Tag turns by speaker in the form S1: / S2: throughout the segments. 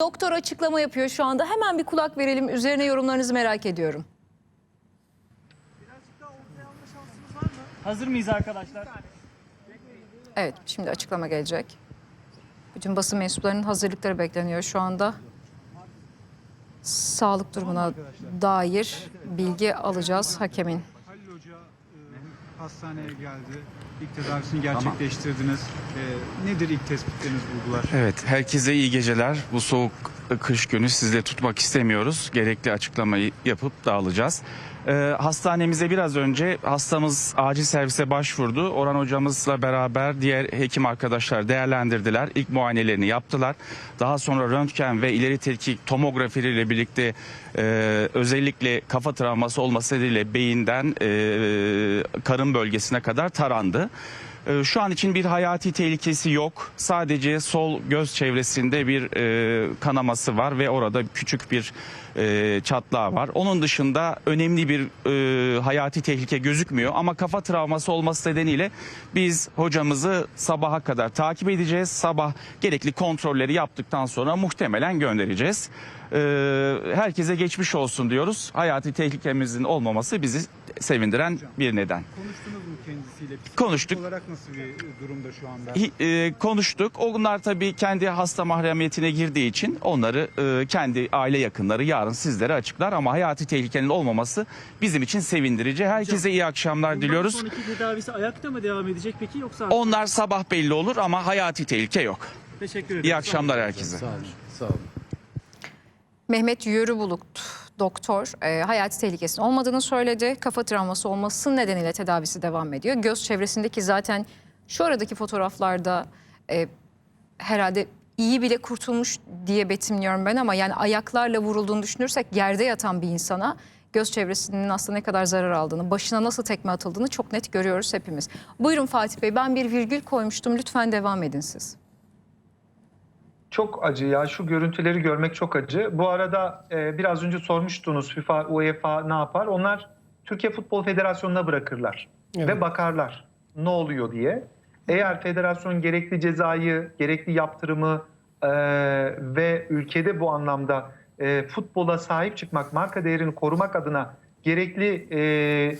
S1: Doktor açıklama yapıyor şu anda. Hemen bir kulak verelim. Üzerine yorumlarınızı merak ediyorum.
S2: Hazır mıyız arkadaşlar?
S1: Evet, şimdi açıklama gelecek. Bütün basın mensuplarının hazırlıkları bekleniyor şu anda. Sağlık durumuna dair bilgi alacağız hakemin.
S3: Halil Hoca e, hastaneye geldi. İlk tedavisini gerçekleştirdiniz. E, nedir ilk tespitleriniz, bulgular?
S4: Evet, herkese iyi geceler. Bu soğuk kış günü sizle tutmak istemiyoruz. Gerekli açıklamayı yapıp dağılacağız. Ee, hastanemize biraz önce hastamız acil servise başvurdu. Orhan hocamızla beraber diğer hekim arkadaşlar değerlendirdiler. İlk muayenelerini yaptılar. Daha sonra röntgen ve ileri tetkik tomografileriyle birlikte e, özellikle kafa travması olması nedeniyle beyinden e, karın bölgesine kadar tarandı. Ee, Şu an için bir hayati tehlikesi yok. Sadece sol göz çevresinde bir e, kanaması var ve orada küçük bir e, çatlağı var. Onun dışında önemli bir e, hayati tehlike gözükmüyor ama kafa travması olması nedeniyle biz hocamızı sabaha kadar takip edeceğiz. Sabah gerekli kontrolleri yaptıktan sonra muhtemelen göndereceğiz. Ee, herkese geçmiş olsun diyoruz. Hayati tehlikemizin olmaması bizi sevindiren bir neden.
S3: Konuştunuz mu kendisiyle?
S4: Konuştuk.
S3: olarak nasıl bir durumda şu anda?
S4: E, konuştuk. Onlar tabii kendi hasta mahremiyetine girdiği için onları e, kendi aile yakınları yarın sizlere açıklar ama hayati tehlikenin olmaması bizim için sevindirici. Herkese iyi akşamlar
S2: Bundan
S4: diliyoruz.
S2: sonraki tedavisi ayakta mı devam edecek peki yoksa?
S4: Onlar sabah belli olur ama hayati tehlike yok.
S2: Teşekkür ederim.
S4: İyi akşamlar herkese.
S1: Mehmet Yörübulut doktor e, hayati tehlikesinin olmadığını söyledi. Kafa travması olması nedeniyle tedavisi devam ediyor. Göz çevresindeki zaten şu aradaki fotoğraflarda e, herhalde iyi bile kurtulmuş diye betimliyorum ben ama yani ayaklarla vurulduğunu düşünürsek yerde yatan bir insana göz çevresinin aslında ne kadar zarar aldığını, başına nasıl tekme atıldığını çok net görüyoruz hepimiz. Buyurun Fatih Bey ben bir virgül koymuştum lütfen devam edin siz.
S5: Çok acı ya şu görüntüleri görmek çok acı. Bu arada e, biraz önce sormuştunuz FIFA, UEFA ne yapar? Onlar Türkiye Futbol Federasyonu'na bırakırlar ve bakarlar ne oluyor diye. Eğer federasyon gerekli cezayı, gerekli yaptırımı e, ve ülkede bu anlamda e, futbola sahip çıkmak, marka değerini korumak adına gerekli e,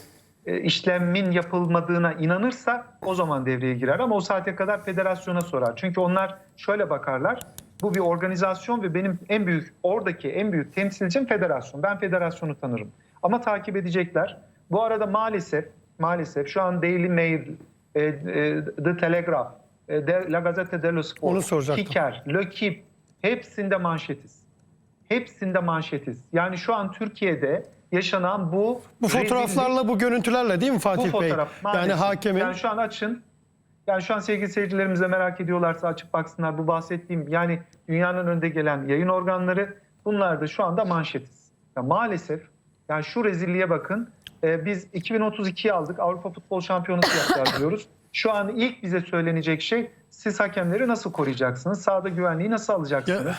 S5: işlemin yapılmadığına inanırsa o zaman devreye girer. Ama o saate kadar federasyona sorar. Çünkü onlar şöyle bakarlar. Bu bir organizasyon ve benim en büyük oradaki en büyük temsilcim federasyon. Ben federasyonu tanırım. Ama takip edecekler. Bu arada maalesef maalesef şu an Daily Mail, e, e, The Telegraph, e, de, La Gazzetta dello Sport. Kicker, L'Equipe hepsinde manşetiz. Hepsinde manşetiz. Yani şu an Türkiye'de yaşanan bu
S6: Bu
S5: rezillik-
S6: fotoğraflarla, bu görüntülerle değil mi Fatih
S5: bu
S6: Bey?
S5: fotoğraf
S6: Yani hakemin
S5: Yani şu an açın. Yani şu an sevgili seyircilerimiz de merak ediyorlarsa açıp baksınlar. Bu bahsettiğim yani dünyanın önde gelen yayın organları bunlar da şu anda manşetiz. Ya maalesef yani şu rezilliğe bakın. Ee, biz 2032'yi aldık. Avrupa Futbol Şampiyonası yapacağız diyoruz. Şu an ilk bize söylenecek şey siz hakemleri nasıl koruyacaksınız? Sahada güvenliği nasıl alacaksınız?
S6: Ya-